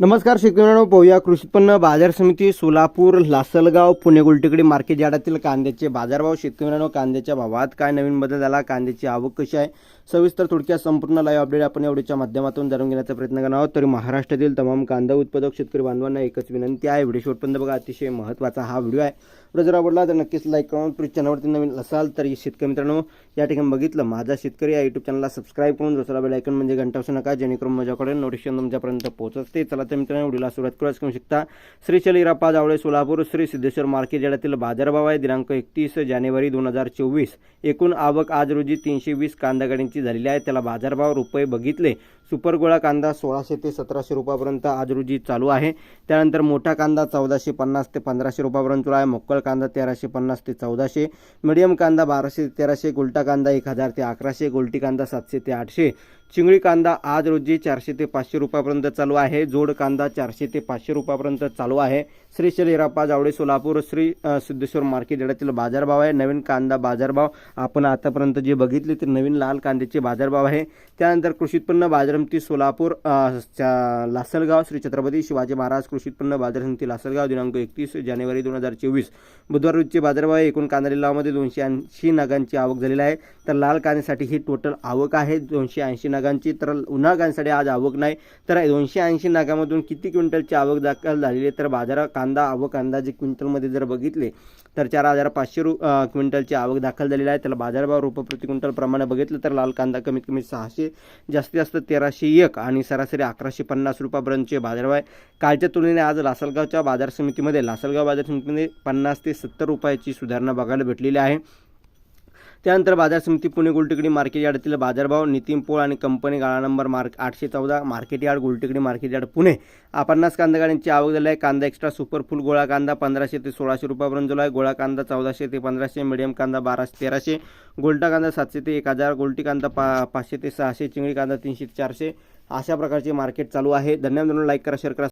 नमस्कार शेतकऱ्यांनो. पाहूया कृषी उत्पन्न बाजार समिती सोलापूर लासलगाव पुणे गुलटेकडी मार्केट यार्डातील कांद्याचे बाजारभाव. शेतकऱ्यांनो कांद्याच्या भावात काय नवीन बदल झाला? कांद्याची आवक कशी आहे? सविस्तर थोडक्यात संपूर्ण लाईव्ह अपडेट आपण एवढीच्या माध्यमातून जाणून घेण्याचा प्रयत्न करणार आहोत. तरी महाराष्ट्रातील तमाम कांदा उत्पादक शेतकरी बांधवांना एकच विनंती आहे व्हिडिओ शेवटपर्यंत बघा. अतिशय महत्त्वाचा हा व्हिडिओ आहे. व्हिडिओ जर आवडला तर नक्कीच लाईक करून तुम्ही चॅनलवरती नवीन असाल तर शेतकरी मित्रांनो या ठिकाणी बघितलं माझा शेतकरी या यूट्यूब चॅनलला सबस्क्राईब करून दुसरा बेल ऐकून म्हणजे घंटा असू नका जेणेकरून माझ्याकडे नोटिफिकेशन तुमच्यापर्यंत पोहोचते चला तर मित्रांनो व्हिडिओला सुरुवात करूच करू शकता श्री चलिरापा जावळे सोलापूर श्री सिद्धेश्वर मार्केट जिल्ह्यातील बाजारभाव आहे. दिनांक एकतीस जानेवारी दोन हजार चोवीस. एकूण आवक आज रोजी तीनशे वीस कांदा गाड्यांची झालेली आहे. त्याला बाजारभाव रुपये बघितले. सुपर गोळा कांदा सोळाशे ते सतराशे रुपयापर्यंत आज रोजी चालू आहे. त्यानंतर मोठा कांदा चौदाशे पन्नास ते पंधराशे रुपयापर्यंत चालू आहे. मोक्कल कांदा तेराशे पन्नास ते चौदाशे. मिडियम कांदा बाराशे ते तेराशे. गुलटा कांदा एक हजार ते अकराशे. गोल्टी कांदा सातशे ते आठशे. चिंगळी कांदा आज रोजी चारशे ते पाचशे रुपयापर्यंत चालू आहे. जोड कांदा चारशे ते पाचशे रुपयापर्यंत चालू आहे. श्री शरीरापा जावडे सोलापूर श्री सिद्धेश्वर मार्केट यार्डातील बाजारभाव आहे. नवीन कांदा बाजारभाव आपण आतापर्यंत जे बघितले ते नवीन लाल कांद्याचे बाजारभाव आहे. त्यानंतर कृषी उत्पन्न बाजार समिती सोलापूर चा- लासलगाव श्री छत्रपती शिवाजी महाराज कृषी उत्पन्न बाजार समिती लासलगाव दिनांक एकतीस जानेवारी दोन हजार चोवीस. बुधवार रोजचे बाजारभाव आहे. एकूण कांदा लिलावामध्ये दोनशे ऐंशी नगांची आवक झालेली आहे. तर लाल कांद्यासाठी ही टोटल आवक आहे. दोनशे ऐंशी नगांची तर उन्हागांसाठी आज आवक नाही. तर दोनशे ऐंशी नगामधून किती क्विंटलची आवक दाखल झालेली आहे? तर बाजारात कांदा आवक अंदाजे क्विंटलमध्ये जर बघितले तर चार हजार पाचशे रु क्विंटलची आवक दाखल झालेली आहे. त्याला बाजारभाव रुपये प्रति क्विंटल प्रमाणे बघितलं तर लाल कांदा कमीत कमी सहाशे जास्तीत जास्त तेराशे एक आणि सरासरी अकराशे पन्नास रुपयापर्यंतचे बाजारभाव आहे. कालच्या तुलनेने आज लासलगावच्या बाजार समितीमध्ये लासलगाव बाजार समितीमध्ये पन्नास ते सत्तर रुपयाची सुधारणा बघायला भेटलेली आहे. त्यानंतर बाजार समिती पुणे गुलटेकडी मार्केट यार्डातील बाजारभाव नितीन पोळ आणि कंपनी गाळा नंबर मार्क आठशे चौदा market yard Gultekdi market yard Pune. आ, पन्नास कांदा गाड्यांची आवक झाली आहे. कांदा एक्स्ट्रा सुपर फुल गोळा कांदा पंधराशे ते सोळाशे रुपयापर्यंत झाला आहे. गोळा कांदा चौदाशे ते पंधराशे मिडियम कांदा बाराशे तेराशे. गोलटा कांदा सातशे ते एक हजार गोलटी कांदा पा पाचशे ते सहाशे चिंगळी कांदा तीनशे ते चारशे. अशा प्रकारचे मार्केट चालू आहे. धन्यवाद लाईक करा शेअर करा.